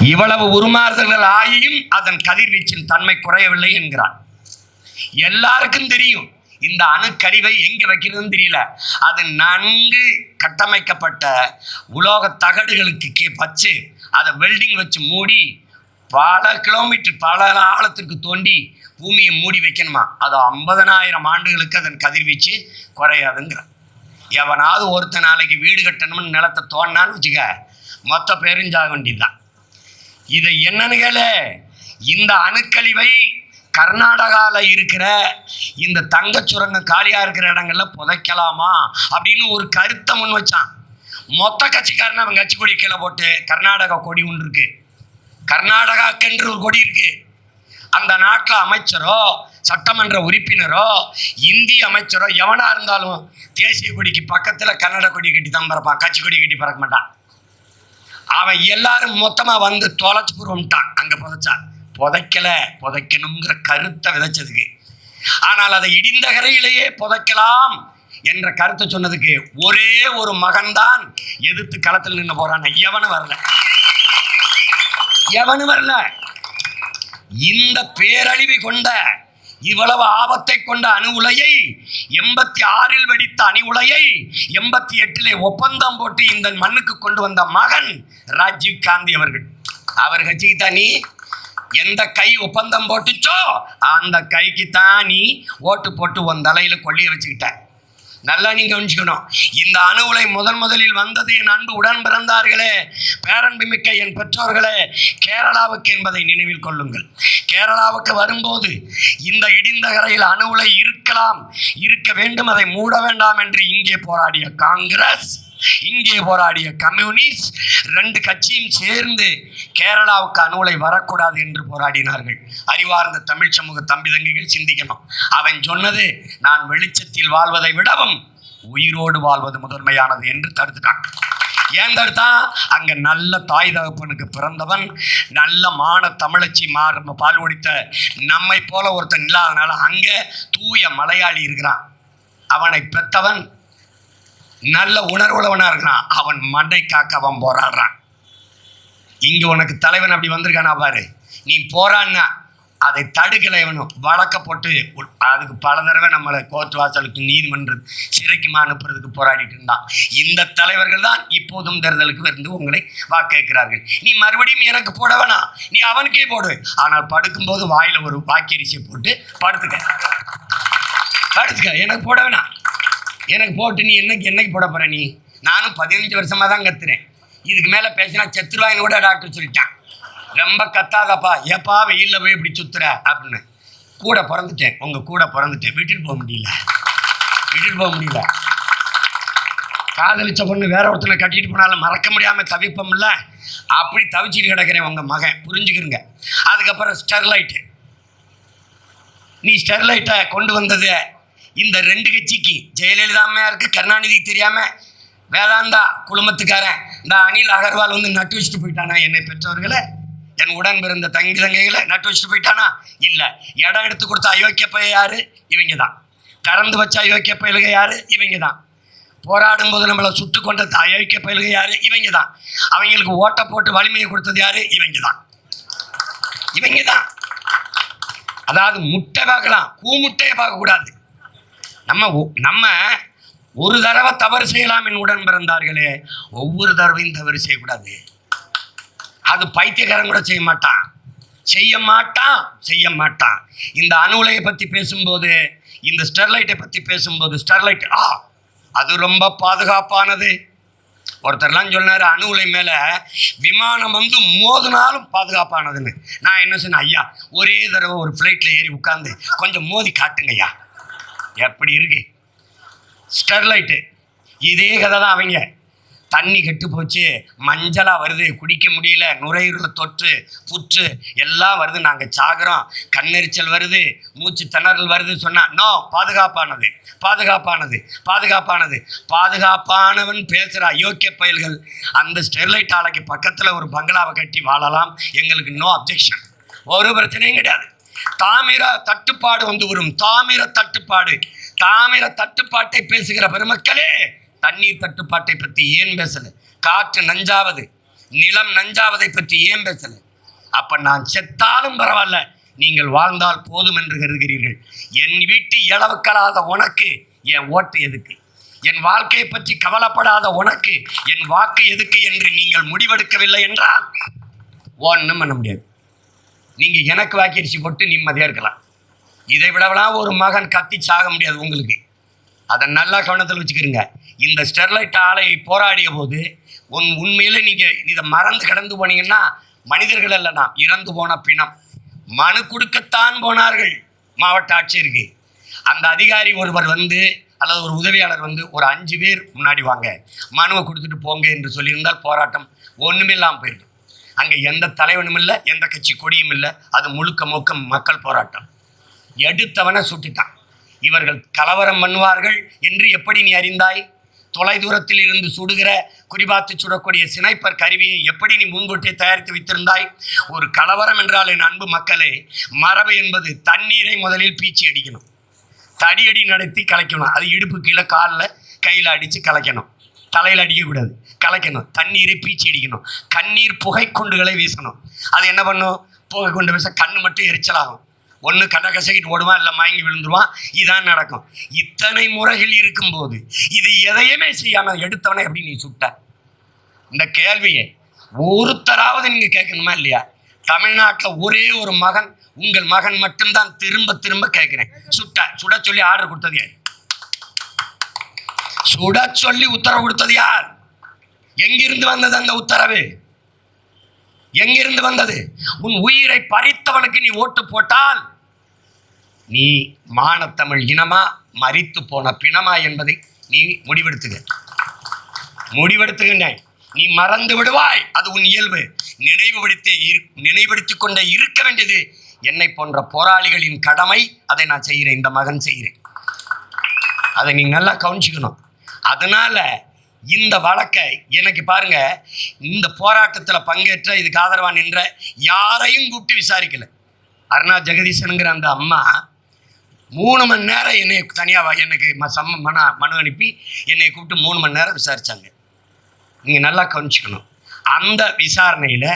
இவ்வளவு உருமாறுதல்கள் ஆகியும் அதன் கதிர்வீச்சின் தன்மை குறையவில்லை என்கிறான். எல்லாருக்கும் தெரியும் இந்த அணுக்கருவை எங்க வைக்கிறதுன்னு தெரியல. அது நன்கு கட்டமைக்கப்பட்ட உலோக தகடுகளுக்கு கே வச்சு அதை வெல்டிங் வச்சு மூடி பல கிலோமீட்டர் பல ஆழத்திற்கு தோண்டி பூமியை மூடி வைக்கணுமா? அது ஐம்பதனாயிரம் ஆண்டுகளுக்கு அதன் கதிர்வீச்சு குறையாதுங்கிற எவனாவது ஒருத்த நாளைக்கு வீடு கட்டணும்னு நிலத்தை தோண்டினான்னு வச்சுக்க மொத்த பேருஞ்சாக வேண்டியதுதான். இதை என்னன்னு கேளு. இந்த அணுக்கழிவை கர்நாடகாவில் இருக்கிற இந்த தங்கச் சுரங்கம் காலியாக இருக்கிற இடங்கள்ல புதைக்கலாமா அப்படின்னு ஒரு கருத்தை முன் வச்சான். மொத்த கட்சிக்காரன் அவன் கட்சி கொடி கீழே போட்டு கர்நாடகா கொடி ஒன்று இருக்கு. கர்நாடகாக்கென்று ஒரு கொடி இருக்கு. அந்த நாட்டில் அமைச்சரோ சட்டமன்ற உறுப்பினரோ இந்திய அமைச்சரோ எவனா இருந்தாலும் தேசிய கொடிக்கு பக்கத்தில் கன்னட கொடி கட்டி தான் பறப்பான். கட்சி கொடி கட்டி பறக்க மாட்டான். அவன் எல்லாரும் மொத்தமா வந்து தொலைச்சு புருவம்ட்டான் அங்க புதைச்சான் புதைக்கல புதைக்கணுங்கிற கருத்தை விதைச்சதுக்கு. ஆனால் அதை இடிந்த கரையிலேயே புதைக்கலாம் என்ற கருத்தை சொன்னதுக்கு ஒரே ஒரு மகன்தான் எதிர்த்து களத்தில் நின்று போறான். எவனும் வரல. எவனும் வரல. இந்த பேரழிவை கொண்ட இவ்வளவு ஆபத்தை கொண்ட அணு உலையை எண்பத்தி ஆறில் வெடித்த அணு உலையை எண்பத்தி எட்டிலே ஒப்பந்தம் போட்டு இந்த மண்ணுக்கு கொண்டு வந்த மகன் ராஜீவ் காந்தி அவர்கள். அவர் கட்சிக்கு தான் நீ? எந்த கை ஒப்பந்தம் போட்டுச்சோ அந்த கைக்கு தான் நீ ஓட்டு போட்டு உன் தலையில கொள்ளிய வச்சுக்கிட்ட. நல்லா நீங்க கவனிச்சுக்கணும். இந்த அணு உலை முதன் முதலில் வந்தது என் அன்பு உடன் பிறந்தார்களே. பேரன்புமிக்க என் பெற்றோர்களே கேரளாவுக்கு என்பதை நினைவில் கொள்ளுங்கள். கேரளாவுக்கு வரும்போது இந்த இடிந்த கரையில் அணு உலை இருக்கலாம் இருக்க வேண்டும் அதை மூட வேண்டாம் என்று இங்கே போராடிய காங்கிரஸ். இங்கே போராடிய கம்யூனிஸ்ட் ரெண்டு கட்சியும் சேர்ந்து கேரளாவுக்கு அணுகலை வரக்கூடாது என்று போராடினார்கள். அறிவார்ந்த தமிழ் சமூக தம்பி தங்கிகள் சிந்திக்கணும். அவன் சொன்னது நான் வெளிச்சத்தில் வாழ்வதை விடவும் உயிரோடு வாழ்வது முதன்மையானது என்று தடுத்துட்டான். ஏன் தடுத்தான்? அங்கே நல்ல தாய் தகப்பனுக்கு பிறந்தவன் நல்ல மான தமிழச்சி மாறு பால் ஒடித்த நம்மை போல ஒருத்தன் இல்லாதனால அங்கே தூய மலையாளி இருக்கிறான். அவனை பெற்றவன் நல்ல உணர்வுள்ளவனா இருக்கிறான். அவன் மண்ணை காக்க அவன் போராடுறான். இங்க உனக்கு தலைவன் அப்படி வந்திருக்கானா பாரு. நீ போராடினா அதை தடுக்கலை இவனும் வழக்க போட்டு அதுக்கு பல தடவை நம்மளை கோர்ட் வாசலுக்கு நீதிமன்ற சிறைக்குமா அனுப்புறதுக்கு போராடிட்டு இருந்தான். இந்த தலைவர்கள் தான் இப்போதும் தேர்தலுக்கு வந்து உங்களை வாக்கேற்கிறார்கள் நீ மறுபடியும் எனக்கு போட வேணாம். நீ அவனுக்கே போடு. ஆனால் படுக்கும்போது வாயில ஒரு வாக்கரிசியை போட்டு படுத்துக்க. படுத்துக்க. எனக்கு போட வேணாம். எனக்கு போட்டு நீ என்னைக்கு என்னைக்கு போட போகிற நீ? நானும் பதினஞ்சு வருஷமாக தான் கத்துறேன். இதுக்கு மேலே பேசினா செத்துருவாயின்னு கூட டாக்டர் சொல்லிட்டான். ரொம்ப கத்தாதப்பா. ஏப்பா வெயிலில் போய் இப்படி சுத்துற? அப்படின்னு. கூட பிறந்துட்டேன். உங்கள் கூட பிறந்துட்டேன். விட்டுட்டு போக முடியல. விட்டுட்டு போக முடியல. காதலிச்ச பொண்ணு வேற ஒருத்தனை கட்டிட்டு போனாலும் மறக்க முடியாமல் தவிப்போம்ல? அப்படி தவிச்சிட்டு கிடக்கிறேன் உங்கள் மகன். புரிஞ்சுக்கிறங்க அதுக்கப்புறம் ஸ்டெர்லைட்டு. நீ ஸ்டெர்லைட்டை கொண்டு வந்தது இந்த ரெண்டு கட்சிக்கு ஜெயலலிதா அம்மையாருக்கு கருணாநிதி தெரியாம வேதாந்தா குழுமத்துக்காரன் இந்த அனில் அகர்வால் வந்து நட்டு வச்சுட்டு போயிட்டானா? என்னை பெற்றவர்களை என் உடன் பிறந்த தங்கி தங்கைகளை நட்டு வச்சுட்டு போயிட்டானா? இல்லை. இடம் எடுத்து கொடுத்த அயோக்கிய பைய யாரு? இவங்க தான் கறந்து வச்ச அயோக்கிய பயலுக யாரு? இவங்க தான் போராடும் போது நம்மளை சுட்டு கொண்ட அயோக்கிய பயலுக யாரு? இவங்க தான் அவங்களுக்கு ஓட்ட போட்டு வலிமையை கொடுத்தது யாரு? இவங்க தான் இவங்க தான் அதாவது முட்டை பார்க்கலாம். கூமுட்டையை பார்க்கக்கூடாது. நம்ம ஒ- நம்ம ஒரு தடவை தவறு செய்யலாம் என் உடன் பிறந்தார்களே ஒவ்வொரு தடவையும் தவறு செய்யக்கூடாது. அது பைத்தியக்காரன் கூட செய்ய மாட்டான். செய்ய மாட்டான் செய்ய மாட்டான். இந்த அணு உலையை பற்றி பேசும்போது இந்த ஸ்டெர்லைட்டை பற்றி பேசும்போது ஸ்டெர்லைட் ஆ அது ரொம்ப பாதுகாப்பானது. ஒருத்தர்லாம் சொன்னார் அணு உலை மேலே விமானம் வந்து மோதினாலும் பாதுகாப்பானதுன்னு. நான் என்ன சொன்னேன் ஐயா ஒரே தடவை ஒரு ஃப்ளைட்டில் ஏறி உட்காந்து கொஞ்சம் மோதி காட்டுங்க ஐயா எப்படி இருக்கு? ஸ்டெர்லைட்டு. இதே கதை தான் அவங்க. தண்ணி கெட்டு போச்சு மஞ்சளாக வருது குடிக்க முடியல நுரையீரல் தொற்று புற்று எல்லாம் வருது. நாங்கள் சாகிறோம் கண்ணெரிச்சல் வருது மூச்சு திணறல் வருது சொன்னால் நோ பாதுகாப்பானது பாதுகாப்பானது பாதுகாப்பானது பாதுகாப்பானவன் பேசுகிற அயோக்கிய பயல்கள். அந்த ஸ்டெர்லைட் ஆலைக்கு பக்கத்தில் ஒரு பங்களாவை கட்டி வாழலாம். எங்களுக்கு நோ அப்ஜெக்ஷன் ஒரு பிரச்சனையும் கிடையாது. தாமிர தட்டுப்பாடு வந்து வரும் தாமிர தட்டுப்பாடு. தாமிர தட்டுப்பாட்டை பேசுகிற பெருமக்களே தண்ணீர் தட்டுப்பாட்டை பற்றி ஏன் பேசல? காற்று நஞ்சாவது நிலம் நஞ்சாவதை பற்றி ஏன் பேசல? அப்ப நான் செத்தாலும் பரவாயில்ல நீங்கள் வாழ்ந்தால் போதும் என்று கருதுகிறீர்கள். என் வீட்டு இளவுக்களாத உனக்கு என் ஓட்டு எதுக்கு? என் வாழ்க்கையை பற்றி கவலைப்படாத உனக்கு என் வாக்கு எதுக்கு என்று நீங்கள் முடிவெடுக்கவில்லை என்றால் ஒன்றும் பண்ண முடியாது. நீங்கள் எனக்கு வாக்கரிசி போட்டு நிம்மதியாக இருக்கலாம். இதை விடவெல்லாம் ஒரு மகன் கத்தி சாக முடியாது உங்களுக்கு. அதை நல்லா கவனத்தில் வச்சுக்கிறீங்க இந்த ஸ்டெர்லைட் ஆலை போராடிய போது உன் உண்மையில் நீங்கள் இதை மறந்து கடந்து போனீங்கன்னா மனிதர்கள் அல்ல இறந்து போன பிணம். மனு கொடுக்கத்தான் போனார்கள். மாவட்ட ஆட்சியருக்கு அந்த அதிகாரி ஒருவர் வந்து அல்லது ஒரு உதவியாளர் வந்து ஒரு அஞ்சு பேர் முன்னாடி வாங்க. மனுவை கொடுத்துட்டு போங்க என்று சொல்லியிருந்தால் போராட்டம் ஒன்றுமே இல்லாமல் போயிருக்கும் அங்கே எந்த தலைவனும் இல்லை எந்த கட்சி கொடியும் இல்லை. அது முழுக்க முழுக்க மக்கள் போராட்டம். எடுத்தவனை சுட்டுட்டான். இவர்கள் கலவரம் பண்ணுவார்கள் என்று எப்படி நீ அறிந்தாய்? தொலைதூரத்தில் இருந்து சுடுகிற குறிபாத்து சுடக்கூடிய சினைப்பர் கருவியை எப்படி நீ முன்கூட்டியே தயாரித்து வைத்திருந்தாய்? ஒரு கலவரம் என்றால் என் அன்பு மக்களே மரபு என்பது தண்ணீரை முதலில் பீச்சி அடிக்கணும். தடியடி நடத்தி கலைக்கணும். அது இடுப்பு கீழே காலில் கையில் அடித்து கலைக்கணும். தலையில் அடிக்கக்கூடாது கலைக்கணும். தண்ணீரை பீச்சி அடிக்கணும். கண்ணீர் புகை குண்டுகளை வீசணும். அது என்ன பண்ணும்? புகை குண்டு வீச கண்ணு மட்டும் எரிச்சலாகும். ஒன்று கண்ணை கசக்கிட்டு ஓடுவான் இல்லை மயங்கி விழுந்துருவான் இதான் நடக்கும். இத்தனை முறைகள் இருக்கும்போது இது எதையுமே செய்யாமல் எடுத்தவனே எப்படி நீ சுட்ட. இந்த கேள்வியை ஒருத்தராவது நீங்கள் கேட்கணுமா இல்லையா? தமிழ்நாட்டில் ஒரே ஒரு மகன் உங்கள் மகன் மட்டும்தான் திரும்ப திரும்ப கேட்குறேன். சுட்ட. சுட சொல்லி ஆர்டர் கொடுத்தது சுட சொல்லி உத்தரவு கொடுத்தது யார்? எங்கிருந்து வந்தது அந்த உத்தரவு? எங்கிருந்து வந்தது? உன் உயிரை பறித்தவனுக்கு நீ ஓட்டு போட்டால் நீ மானத்தமிழ் இனமா மறித்து போன பிணமா என்பதை நீ முடிவெடுத்துக முடிவெடுத்துகின்றேன் நீ மறந்து விடுவாய். அது உன் இயல்பு. நினைவுபடுத்தி நினைவுபடுத்தி கொண்டே இருக்க வேண்டியது என்னை போன்ற போராளிகளின் கடமை. அதை நான் செய்கிறேன். இந்த மகன் செய்கிறேன். அதை நீ நல்லா கவனிச்சுக்கணும். அதனால இந்த வழக்கை எனக்கு பாருங்க இந்த போராட்டத்தில் பங்கேற்ற இதுக்கு ஆதரவா நின்ற யாரையும் கூப்பிட்டு விசாரிக்கல. அருணா ஜெகதீசனுங்கிற அந்த அம்மா மூணு மணி நேரம் என்னை தனியாக எனக்கு ம சம்ம மன மனு அனுப்பி என்னை கூப்பிட்டு மூணு மணி நேரம் விசாரித்தாங்க நீங்கள் நல்லா கவனிச்சுக்கணும். அந்த விசாரணையில்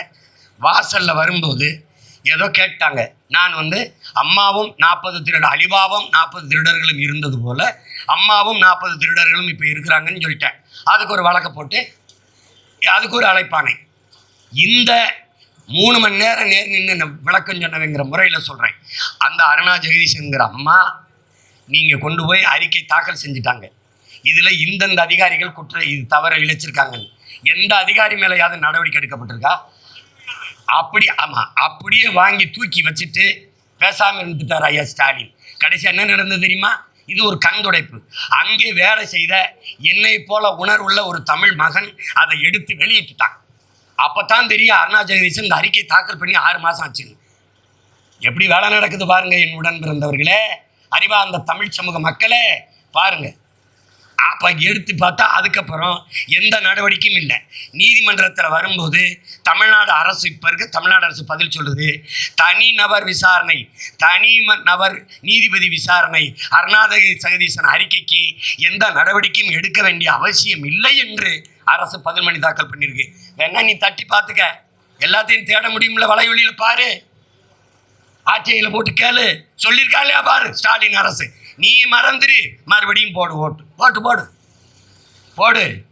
வாசலில் வரும்போது ஏதோ கேட்டாங்க. நான் வந்து அம்மாவும் நாற்பது திருட அலிபாவும் நாற்பது திருடர்களும் இருந்தது போல் அம்மாவும் நாற்பது திருடர்களும் இப்போ இருக்கிறாங்கன்னு சொல்லிட்டேன். அதுக்கு ஒரு வழக்கை போட்டு அதுக்கு ஒரு அழைப்பானை. இந்த மூணு மணி நேரம் நேர் நின்று விளக்கம் சொன்னவங்கிற முறையில் சொல்கிறேன் அந்த அருணா ஜெகதீஷனுங்கிற அம்மா நீங்கள் கொண்டு போய் அறிக்கை தாக்கல் செஞ்சுட்டாங்க. இதில் இந்தந்த அதிகாரிகள் குற்ற இது தவற இழைச்சிருக்காங்கன்னு எந்த அதிகாரி மேலேயாவது நடவடிக்கை எடுக்கப்பட்டிருக்கா? அப்படி ஆமாம் அப்படியே வாங்கி தூக்கி வச்சுட்டு பேசாமல் இருந்துட்டார் ஐயா ஸ்டாலின். கடைசியாக என்ன நடந்தது தெரியுமா? இது ஒரு கண்துடைப்பு. அங்கே வேலை செய்த என்னை போல உணர்வுள்ள ஒரு தமிழ் மகன் அதை எடுத்து வெளியிட்டுட்டான். அப்போத்தான் தெரியும் அருணா ஜெகதீசன் இந்த அறிக்கை தாக்கல் பண்ணி ஆறு மாதம் ஆச்சு. எப்படி வேலை நடக்குது பாருங்க என் உடன் பிறந்தவர்களே. அறிவா அந்த தமிழ் சமூக மக்களே பாருங்கள் அப்போ எடுத்து பார்த்தா அதுக்கப்புறம் எந்த நடவடிக்கையும் இல்லை. நீதிமன்றத்தில் வரும்போது தமிழ்நாடு அரசு இப்போ இருக்க தமிழ்நாடு அரசு பதில் சொல்லுது தனி நபர் விசாரணை தனி ம- நபர் நீதிபதி விசாரணை அருணாதகி சகதீசன் அறிக்கைக்கு எந்த நடவடிக்கையும் எடுக்க வேண்டிய அவசியம் இல்லை என்று அரசு பதில் மணி தாக்கல் பண்ணியிருக்கு. வேணா நீ தட்டி பார்த்துக்க. எல்லாத்தையும் தேட முடியும்ல வலைவெளியில் பாரு. ஆட்சியில் போட்டு கேளு. சொல்லியிருக்கா பாரு ஸ்டாலின் அரசு. நீ மறந்துடு மறுபடியும் போடு ஓட்டு. ஓட்டு போடு. போடு.